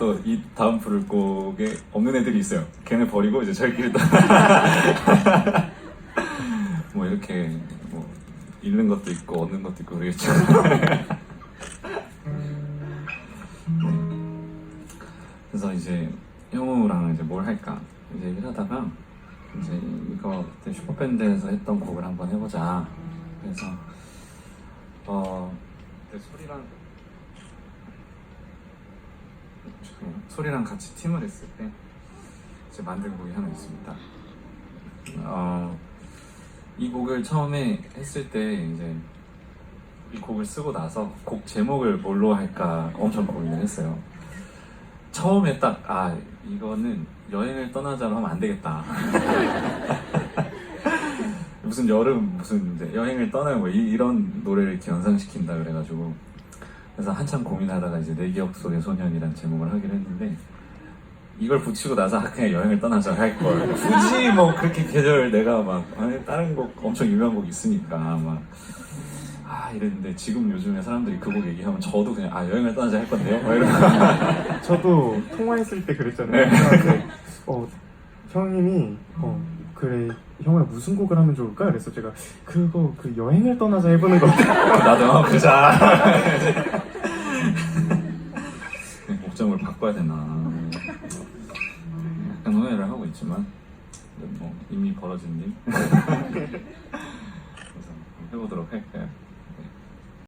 또 이 다음 부를 곡에 없는 애들이 있어요. 걔네 버리고 이제 저희끼리 또 뭐 이렇게 뭐 잃는 것도 있고 얻는 것도 있고 그러겠죠. 네. 그래서 이제 형우랑 이제 뭘 할까 이제 얘기를 하다가 이제 이거 그때 슈퍼밴드에서 했던 곡을 한번 해보자. 그래서 어 소리랑 죄송해요. 소리랑 같이 팀을 했을 때 이제 만든 곡이 하나 있습니다. 어, 이 곡을 처음에 했을 때 이제 이 곡을 쓰고 나서 곡 제목을 뭘로 할까 엄청 고민을 했어요. 처음에 딱 아 이거는 여행을 떠나자로 하면 안 되겠다. 무슨 여름 무슨 여행을 떠나요 뭐 이, 런 노래를 이렇게 연상시킨다 그래가지고 그래서 한참 고민하다가 이제 내 기억 속의 소년이란 제목을 하기로 했는데 이걸 붙이고 나서 아, 그냥 여행을 떠나자 할 걸. 굳이 뭐 그렇게 계절 내가 막 아니, 다른 곡 엄청 유명한 곡 있으니까 막. 아 이랬는데 지금 요즘에 사람들이 그 곡 얘기하면 저도 그냥 아 여행을 떠나자 할 건데요. 막 이러고 저도 통화했을 때 그랬잖아요. 네. 어, 형님이 어, 그래 형아 무슨 곡을 하면 좋을까? 그래서 제가 그거 그 여행을 떠나자 해보는 거? 나도 어, 그자. 목적을 바꿔야 되나. 약간 후회를 하고 있지만 뭐 이미 벌어진 일. 그래서 해보도록 할까요?